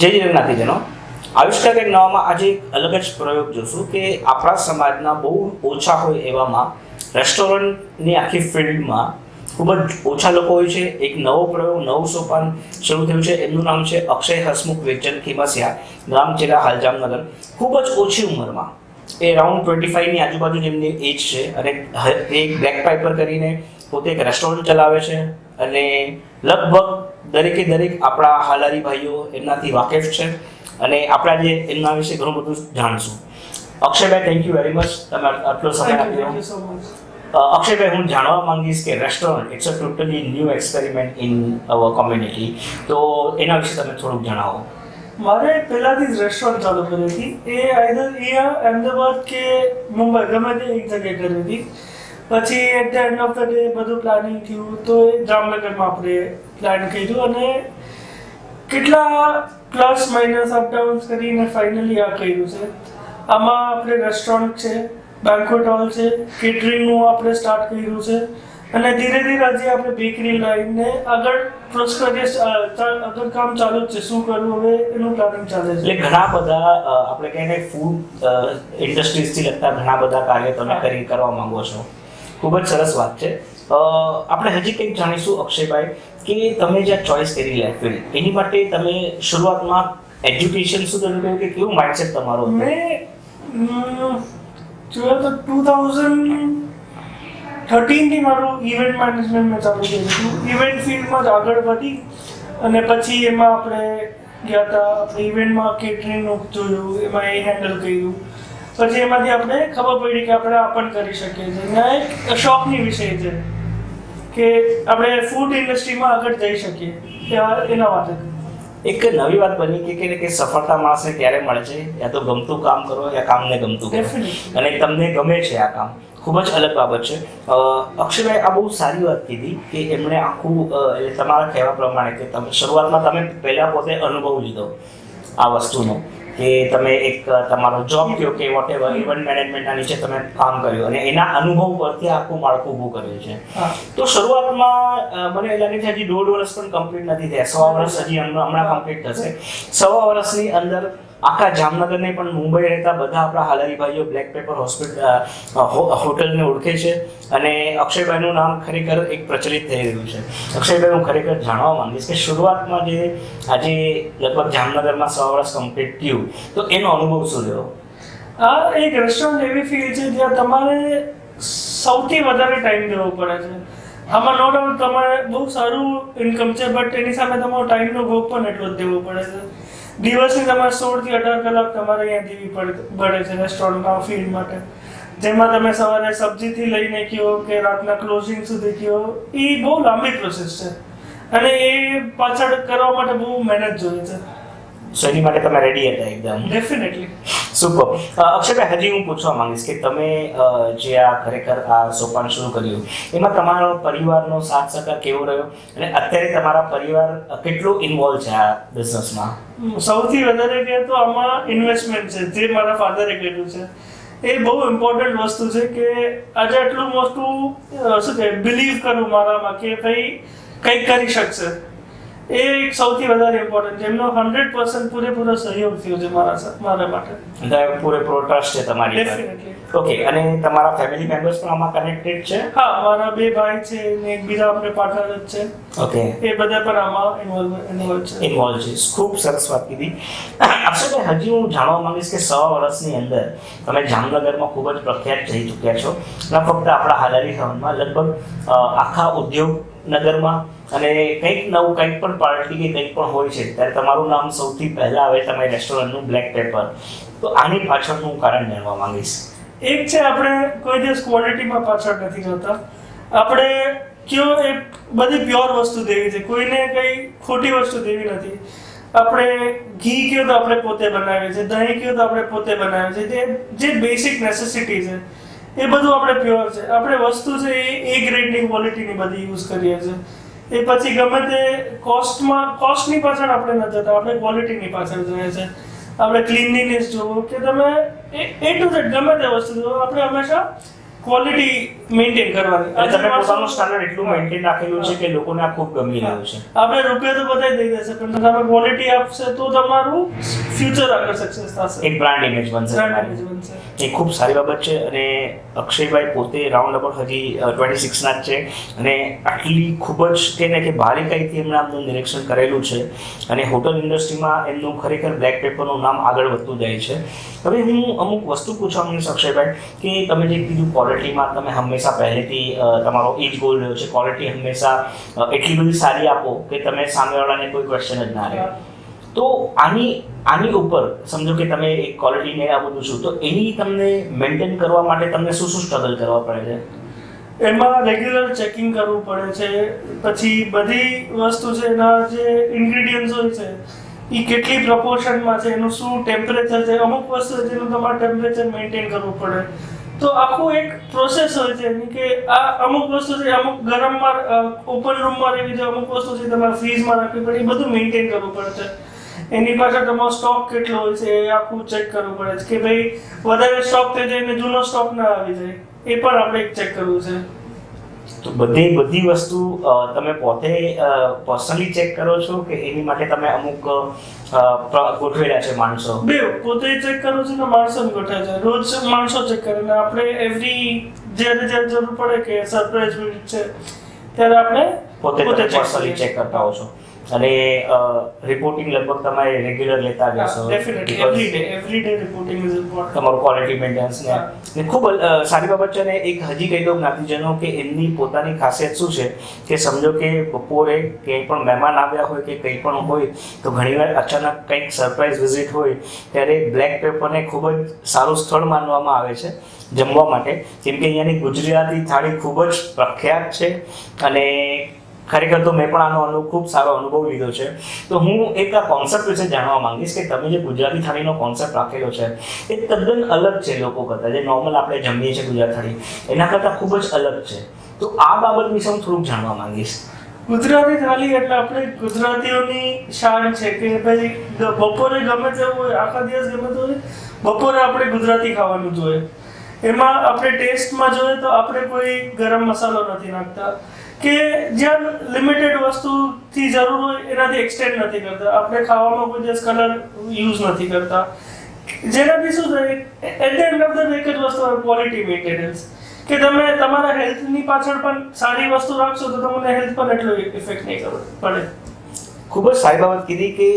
જય જગન્નાથીજનો આવિષ્કાર કંઈક નવામાં આજે એક અલગ જ પ્રયોગ જોશું કે આપણા સમાજના બહુ ઓછા હોય એવામાં રેસ્ટોરન્ટની આખી ફિલ્ડમાં ખૂબ જ ઓછા લોકો હોય છે. એક નવો પ્રયોગ, નવું સોપાન શરૂ થયું છે. એમનું નામ છે અક્ષય હસમુખ વેચન ખીમસિયા ગામ જિલ્લા હાલજામનગર ખૂબ જ ઓછી ઉંમરમાં. એ રાઉન્ડ ટ્વેન્ટી ફાઈવની આજુબાજુ જેમની એજ છે. અને એ બ્લેક પાઇપર કરીને પોતે એક રેસ્ટોરન્ટ ચલાવે છે. અને લગભગ દરેકે દરેક આપણા હાલારી ભાઈઓ એમનાથી વાકેફ છે અને આપણા જે એમના વિશે ઘણું બધું જાણશું. અક્ષયભાઈ થેન્ક યુ વેરી મચ તમે આટલો સમય આપ્યો. અક્ષયભાઈ હું જાણવા માંગીશ કે restaurant it's a totally new experiment in our community તો એના વિશે તમે થોડુંક જણાવો. મારે પહેલાથી જ રેસ્ટોરન્ટ ચાલુ કરી હતી. એ આઈધર અહીંયા અહેમદાબાદ કે મુંબઈ ગમે તે એક જગ્યાએ કરી હતી. પછી at the end of the day બધું પ્લાનિંગ થયું તો એ જામનગરમાં આપણે પ્લાન કર્યું અને કેટલા પ્લસ માઇનસ અપડાઉન્સ કરીને ફાઇનલી આ કર્યું છે. આમાં આપણે રેસ્ટોરન્ટ છે બેન્કવેટ હોલ છે કેટરિંગનું આપણે સ્ટાર્ટ કર્યું છે. અને ધીરે ધીરે આજે આપણે બેકરી લાઈનને આગળ પ્રોસ્પેરિયસ આગળ કામ ચાલુ જ છે. શું કરવું હવે એનું પ્લાનિંગ ચાલે છે. એટલે ઘણા બધા આપણે કહીને ફૂડ ઇન્ડસ્ટ્રીઝથી લગતા ઘણા બધા કાર્ય તમે કરી કરવા માંગો છો. ખૂબ જ સરસ વાત છે. આપણે હજી કંઈક જાણીશું, અક્ષયભાઈ, કે તમે જે ચોઈસ કરી લાઈફિલ્ડ એની માટે તમે શરૂઆતમાં એજ્યુકેશન શું તમે કહ્યું કે કેવું માઇન્ડસેટ તમારો મેં જોયા તો ટુ થાઉઝન્ડ થર્ટીનથી મારું ઇવેન્ટ મેનેજમેન્ટ મેં ચાલુ કર્યું હતું. ઇવેન્ટ ફિલ્ડમાં જ આગળ વધી અને પછી એમાં આપણે ગયા હતા ઇવેન્ટમાં કેટરિંગનું જોયું, એમાં એ હેન્ડલ કર્યું. પછી એમાંથી આપણે ખબર પડી કે આપણે આ કરી શકીએ છીએ. અને એક શોખની વિષય છે કે આપણે ફૂડ ઇન્ડસ્ટ્રીમાં આગળ જઈ શકીએ. એના માટે. એક નવી વાત બની કે કે- કે સફળતા માણસને ક્યારે મળે છે? યા તો ગમતું કામ કરો યા કામને ગમતું કરો. અને તમને ગમે છે આ કામ. ખૂબ જ અલગ બાબત છે. અક્ષયભાઈ આ બહુ સારી વાત કીધી કે એમણે આખું તમારા કહેવા પ્રમાણે કે તમે શરૂઆતમાં તમે પહેલાં પોતે અનુભવ લીધો આ વસ્તુનો. કે તમે એક તમારો જોબ કયો કે વોટ એવર ઇવેન્ટ મેનેજમેન્ટના નીચે તમે કામ કર્યું અને એના અનુભવ પરથી આખું માળખું ઊભું કર્યું છે. તો શરૂઆતમાં મને મને લાગે છે હજી દોઢ વર્ષ પણ કમ્પ્લીટ નથી થયા. સવા વર્ષ હજી હમણાં કમ્પ્લીટ થશે. સવા વર્ષની અંદર આખા જામનગરને પણ મુંબઈ રહેતા બધા આપણા હાલારી ભાઈઓ બ્લેક પેપર હોસ્પિટલ હોટલને ઓળખે છે અને અક્ષયભાઈનું નામ ખરેખર એક પ્રચલિત થઈ રહ્યું છે. અક્ષયભાઈ, હું ખરેખર જાણવા માંગીશ કે શરૂઆતમાં જે આજે લગભગ જામનગરમાં સવા વર્ષ કમ્પ્લીટ થયું, તો એનો અનુભવ શું રહ્યો? આ એક રેસ્ટોરન્ટ એવી ફી છે જ્યાં તમારે સૌથી વધારે ટાઈમ દેવો પડે છે. આમાં નો ડાઉટ તમારે બહુ સારું ઇન્કમ છે બટ એની સામે તમારો ટાઈમનો ભોગ પણ એટલો જ દેવો પડે છે. દિવસની તમારે સોળથી અઢાર કલાક તમારે અહીંયા દેવી પડે છે રેસ્ટોરન્ટમાં ફીડ માટે. જેમાં તમે સવારે સબ્જીથી લઈને કયો કે રાતના ક્લોઝિંગ સુધી કયો એ બહુ લાંબી પ્રોસેસ છે. અને એ પાછળ કરવા માટે બહુ મહેનત જોઈએ છે. સો એની માટે તમે રેડી હતા એકદમ. ડેફિનેટલી સુપર અક્ષયભાઈ હજી હું પૂછવા માંગીશ કે તમે જે આ ખરેખર આ સોપાન શરૂ કર્યું એમાં તમારો પરિવારનો સાથ સહકાર કેવો રહ્યો? અને અત્યારે તમારા પરિવાર કેટલો ઇન્વોલ્વ છે આ બિઝનેસમાં સૌથી વધારે કે તો આમાં ઇન્વેસ્ટમેન્ટ છે જે મારા ફાધરે કર્યું છે. એ બહુ ઇમ્પોર્ટન્ટ વસ્તુ છે કે આજે આટલું મોટું શું કહે બિલીવ કરું મારામાં કે ભાઈ કંઈક કરી શકશે. એ એક સૌથી વધારે ઇમ્પોર્ટન્ટ છે. એમનો હંડ્રેડ પર્સન્ટ પૂરેપૂરો સહયોગ થયો છે મારા મારા માટે. અને પૂરેપૂરો ટ્રસ્ટ છે તમારી ઓકે અને તમારા ફેમિલી મેમ્બર્સ પણ આમાં કનેક્ટેડ છે? હા મારા બે ભાઈ છે ને એક બીજા આપણે પાર્ટનર જ છે. ઓકે એ બધા પણ આમાં ઇન્વોલ્વ ઇન્વોલ્વ છે. ઇન્વોલ્વ છે. ખૂબ સરસ વાત કીધી. અક્ષયભાઈ હજી હું જાણવા માંગીશ કે સવા વર્ષની અંદર તમે જામનગરમાં ખૂબ જ પ્રખ્યાત થઈ ચૂક્યા છો. ના ફક્ત આપણા હાલારી ટાઉનમાં લગભગ આખા ઉદ્યોગ નગરમાં અને કંઈક નવું, કંઈક પણ પાર્ટી કે કંઈક પણ હોય છે, ત્યારે તમારું નામ સૌથી પહેલાં આવે તમારી રેસ્ટોરન્ટનું બ્લેક પેપર. તો આની પાછળનું હું કારણ જાણવા માંગીશ. એક છે આપણે કોઈ દિવસ ક્વોલિટીમાં પાછળ નથી જતા. આપણે કયો એ બધી પ્યોર વસ્તુ દેવી છે, કોઈને કંઈ ખોટી વસ્તુ દેવી નથી. આપણે ઘી કયો તો આપણે પોતે બનાવીએ છીએ, દહીં કયો તો આપણે પોતે બનાવીએ છીએ, જે બેસિક નેસેસિટી છે. એ બધું આપણે પ્યોર છે. આપણે વસ્તુ છે એ એ ગ્રેડની ક્વોલિટીની બધી યુઝ કરીએ છીએ. એ પછી ગમે તે કોસ્ટમાં કોસ્ટની પાછળ આપણે ન જતા, આપણે ક્વોલિટીની પાછળ જોઈએ છે આપણે ક્લીનલીનેસ જોવો કે તમે એ ટુ ઝેડ ગમે તે વસ્તુ જોવો, આપણે હંમેશા ક્વોલિટી મેન્ટેન કરવાની. અને તમે પોતાનું સ્ટાન્ડર્ડ એટલું મેન્ટેન રાખેલું છે કે લોકોને આ ખૂબ ગમી રહ્યું છે. આપણે રૂપિયા તો બધા દઈ દેશે પણ તમે ક્વોલિટી આપશે તો તમારું ફ્યુચર આગળ સક્સેસ થશે. એક બ્રાન્ડ ઇમેજ બનશે બ્રાન્ડ ઇમેજ બનશે. એ ખૂબ સારી બાબત છે અને અક્ષયભાઈ પોતે રાઉન્ડ અબાઉટ હજી ટ્વેન્ટી સિક્સના જ છે અને આટલી ખૂબ જ તેને કે બારીકાઈથી એમણે આમનું નિરીક્ષણ કરેલું છે અને હોટલ ઇન્ડસ્ટ્રીમાં એમનું ખરેખર બ્લેક પેપરનું નામ આગળ વધતું જાય છે. હવે હું અમુક વસ્તુ પૂછવા માંગીશ અક્ષયભાઈ કે તમે જે કીધું ક્વોલિટીમાં તમે હંમેશા પહેલેથી તમારો એ ગોલ રહ્યો છે. ક્વોલિટી હંમેશા એટલી બધી સારી આપો કે તમે સામેવાળાને કોઈ ક્વેશ્ચન જ ના રહે. તો આની આની ઉપર સમજો કે તમે એક ક્વોલિટીને આ બધું છું, તો એની તમને મેન્ટેન કરવા માટે તમને શું શું સ્ટ્રગલ કરવા પડે છે? એમાં રેગ્યુલર ચેકિંગ કરવું પડે છે. પછી બધી વસ્તુ છે, એના જે ઇન્ગ્રીડિયન્ટ્સ હોય છે એ કેટલી પ્રપોર્શનમાં છે, એનું શું ટેમ્પરેચર છે, અમુક વસ્તુ છે, જેનું તમારે ટેમ્પરેચર મેન્ટેન કરવું પડે. તો આખું એક પ્રોસેસ હોય છે. કે આ અમુક વસ્તુ છે, અમુક ગરમમાં ઓપન રૂમમાં રહેવી જો અમુક વસ્તુ છે, તમારે ફ્રીઝમાં રાખવી પડે, એ બધું મેન્ટેન કરવું પડે છે. એની પાછળ તમારો સ્ટોક કેટલો હોય છે, એ આખું ચેક કરવું પડે છે. કે ભાઈ, વધારે સ્ટોક થઈ જાય ને જૂનો સ્ટોક ના આવી જાય, એ પણ આપણે ચેક કરવું છે. તો બધી બધી વસ્તુ તમે પોતે પર્સનલી ચેક કરો છો કે એની માટે તમે અમુક ગોઠવેલા છે માણસો? બે પોતે ચેક કરો છો ને માણસો ગોઠવે છે? રોજ માણસો ચેક કરે ને આપણે એવરી જ્યારે જ્યારે જરૂર પડે કે સરપ્રાઈઝ છે ત્યારે આપણે પોતે પોતે પર્સનલી ચેક કરતા હો છો. અને રિપોર્ટિંગ લગભગ તમારે રેગ્યુલર લેતા જશો definitely every day every day reporting is important તમારું ક્વોલિટી મેન્ટેનન્સ ને. ને ખૂબ સારી બાબત છે ને એક હજી કહી દઉં જ્ઞાતિજનો કે એમની પોતાની ખાસિયત શું છે કે સમજો કે બપોરે ક્યાંય પણ મહેમાન આવ્યા હોય કે કંઈ પણ હોય તો ઘણીવાર અચાનક કંઈક સરપ્રાઈઝ વિઝિટ હોય ત્યારે બ્લેક પેપરને ખૂબ જ સારું સ્થળ માનવામાં આવે છે જમવા માટે. કેમ કે અહીંયાની ગુજરાતી થાળી ખૂબ જ પ્રખ્યાત છે અને ખરેખર તો મેં પણ આનો અનુભવ ખૂબ સારો અનુભવ લીધો છે. તો હું એક આ કોન્સેપ્ટ વિશે જાણવા માંગીશ કે તમે જે ગુજરાતી થાળીનો કોન્સેપ્ટ રાખેલો છે, એ તદ્દન અલગ છે લોકો કરતાં. જે નોર્મલ આપણે જમીએ છીએ ગુજરાત થાળી, એના કરતાં ખૂબ જ અલગ છે. તો આ બાબત વિશે હું થોડુંક જાણવા માંગીશ. ગુજરાતી થાળી એટલે આપણે ગુજરાતીઓની શાન છે કે ભાઈ બપોરે ગમે તેવું હોય, આખા દિવસ ગમે તે હોય, બપોરે આપણે ગુજરાતી ખાવાનું જોઈએ. એમાં આપણે ટેસ્ટમાં જોઈએ તો આપણે કોઈ ગરમ મસાલો નથી નાખતા. કે જ્યાં લિમિટેડ વસ્તુથી જરૂર હોય, એનાથી એક્સટેન્ડ નથી કરતા. આપણે ખાવામાં કોઈ દિવસ કલર યુઝ નથી કરતા. જેનાથી શું થાય at the end of the એક જ વસ્તુ ક્વોલિટી મેન્ટેનન્સ કે તમે તમારા હેલ્થની પાછળ પણ સારી વસ્તુ રાખશો તો તમને હેલ્થ પર એટલો ઇફેક્ટ નહીં પડે. ખૂબ જ સારી બાબત કીધી કે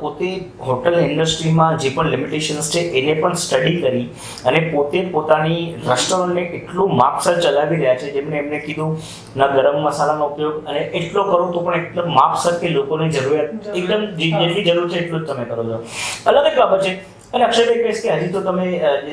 પોતે હોટલ ઇન્ડસ્ટ્રીમાં જે પણ લિમિટેશન્સ છે, એને પણ સ્ટડી કરી અને પોતે પોતાની રેસ્ટોરન્ટને એટલું માપસર ચલાવી રહ્યા છે, જેમણે એમને કીધું, ના, ગરમ મસાલાનો ઉપયોગ. અને એટલો કરો તો પણ એકદમ માપસર કે લોકોની જરૂરિયાત, એકદમ જેટલી જરૂર છે એટલું જ તમે કરો છો. અલગ એક બાબત છે. અને અક્ષયભાઈ કહીશ કે હજી તો તમે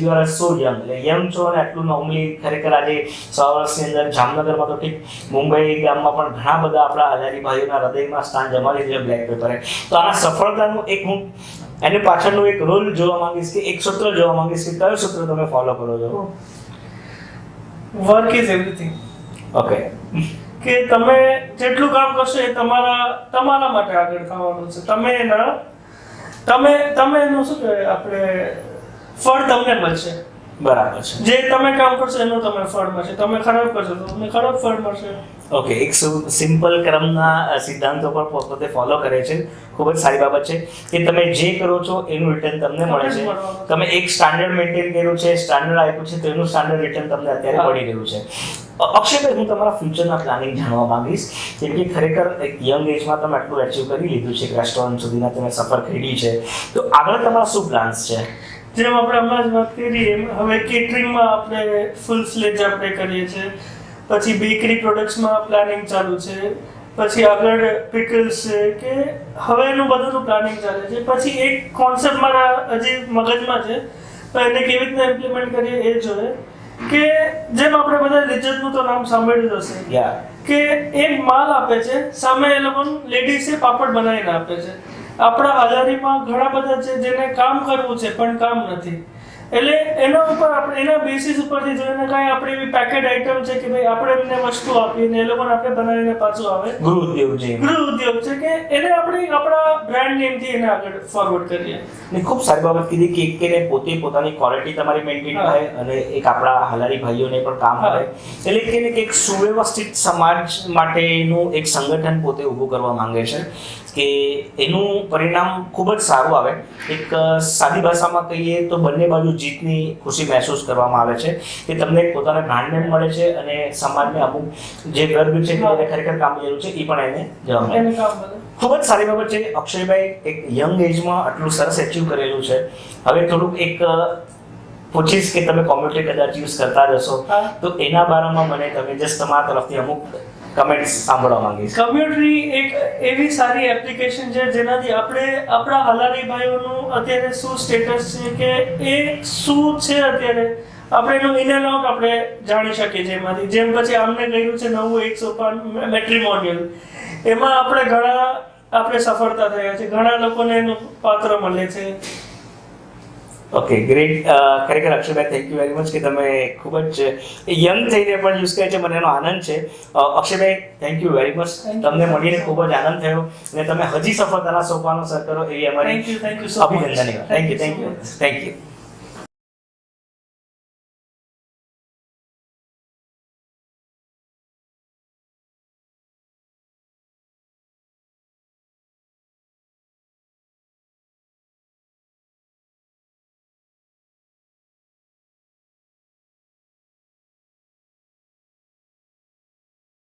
યુ આર સો યંગ એટલે યંગ છો અને આટલું નોર્મલી ખરેખર આજે સો વર્ષની અંદર જામનગરમાં તો ઠીક મુંબઈ ગામમાં પણ ઘણા બધા આપણા આઝાદી ભાઈઓના હૃદયમાં સ્થાન જમાવી છે બ્લેક પેપરે તો આના સફળતાનું એક હું એની પાછળનું એક રોલ જોવા માંગીશ કે એક સૂત્ર જોવા માંગીશ કે કયો સૂત્ર તમે ફોલો કરો છો? વર્ક ઇઝ એવરીથિંગ ઓકે કે તમે જેટલું કામ કરશો એ તમારા તમારા માટે આગળ થવાનું છે. તમે એના તમે તમે એનું શું કહેવાય? આપણે ફળ તમને મળશે. બરાબર છે. જે તમે કામ કરશો એનું તમને ફળ મળશે. તમે ખરાબ કરશો તો તમને ખરાબ ફળ મળશે. ઓકે એક સિમ્પલ ક્રમના સિદ્ધાંતો પર પોતે ફોલો કરે છે. ખૂબ જ સારી બાબત છે કે તમે જે કરો છો એનું રિટર્ન તમને મળે છે. તમે એક સ્ટાન્ડર્ડ મેન્ટેન કર્યું છે સ્ટાન્ડર્ડ આપ્યું છે તો એનું સ્ટાન્ડર્ડ રિટર્ન તમને અત્યારે મળી રહ્યું છે. અક્ષયભાઈ હું તમારા ફ્યુચરના પ્લાનિંગ જાણવા માંગીશ. કેમ કે ખરેખર એક યંગ એજમાં તમે આટલું અચીવ કરી લીધું છે એક રેસ્ટોરન્ટ સુધીના તમે સફર કરી છે. તો આગળ તમારા શું પ્લાન્સ છે? જેમ આપણે હમણાં જ વાત કરી એમ હવે કેટરિંગમાં આપણે ફૂલ સ્લેજ આપણે કરીએ છીએ. પછી બેકરી પ્રોડક્ટ્સમાં પ્લાનિંગ ચાલુ છે. પછી આગળ પિકલ્સ છે કે હવે એનું બધુંનું પ્લાનિંગ ચાલે છે. પછી એક કોન્સેપ્ટ મારા હજી મગજમાં છે તો એને કેવી રીતના ઇમ્પ્લિમેન્ટ કરીએ એ જોઈએ. કે જેમ આપણે બધા લિજ્જતનું તો નામ સાંભળ્યું હશે. કે એક માલ આપે છે સામે એ લોકો લેડીઝે પાપડ બનાવીને આપે છે. આપણા આઝાદીમાં ઘણા બધા છે જેને કામ કરવું છે પણ કામ નથી. એટલે એના ઉપર આપણે એના બેસિસ ઉપરથી જોઈને કાંઈ આપણે એવી પેકેટ આઇટમ છે કે ભાઈ આપણે એમને વસ્તુ આપીએ ને એ લોકોને આપણે બનાવીને પાછું આવે? ગૃહ ઉદ્યોગ છે ગૃહ ઉદ્યોગ છે કે એને આપણે આપણા બ્રાન્ડ નેમથી એને આગળ ફોરવર્ડ કરીએ. ને ખૂબ સારી બાબત કીધી કે એક એને પોતે પોતાની ક્વોલિટી તમારી મેન્ટેન થાય અને એક આપણા હલારી ભાઈઓને પણ કામ આવે. એટલે કે એને એક સુવ્યવસ્થિત સમાજ માટેનું એક સંગઠન પોતે ઊભું કરવા માંગે છે કે એનું પરિણામ ખૂબ જ સારું આવે. એક સાદી ભાષામાં કહીએ તો બંને બાજુ જીતની ખુશી મહેસૂસ કરવામાં આવે છે કે તમને પોતાના નેમ મળે છે અને સમાજને અમુક જે ગર્વ છે કે એને ખરેખર કામ જરૂર છે એ પણ એને જવા મળે. ખૂબ જ સારી બાબત છે. અક્ષયભાઈ એક યંગ એજમાં આટલું સરસ એચિવ કરેલું છે. હવે થોડુંક એક પૂછીશ કે તમે કોમ્પ્યુટર કદાચ યુઝ કરતા જશો. તો એના બારામાં મને તમે જસ્ટ તમારા તરફથી અમુક કમેન્ટ્સ સાંભળવા માંગીશ. કમ્યુટરી એક એવી સારી એપ્લિકેશન છે જેનાથી આપણે આપણા હલાલી ભાઈઓનું અત્યારે શું સ્ટેટસ છે કે એ શું છે અત્યારે, આપણે એનું ઇન એન્ડ આપણે જાણી શકીએ છીએ એમાંથી. જેમ પછી આમને કહ્યું છે નવું એક સોપાન મેટ્રીમોનિયલ એમાં આપણે ઘણા, આપણે સફળતા થયા છે. ઘણા લોકોને એનું પાત્ર મળે છે. ઓકે ગ્રેટ ખરેખર અક્ષયભાઈ થેન્ક યુ વેરી મચ કે તમે ખૂબ જ યંગ થઈને પણ યુઝ કરે છે મને એનો આનંદ છે. અક્ષયભાઈ થેન્ક યુ વેરી મચ તમને મળીને ખૂબ જ આનંદ થયો અને તમે હજી સફળતાના સોપાનો સર કરો એવી અમારી થેન્ક યુ અભિનંદન thank you thank you thank you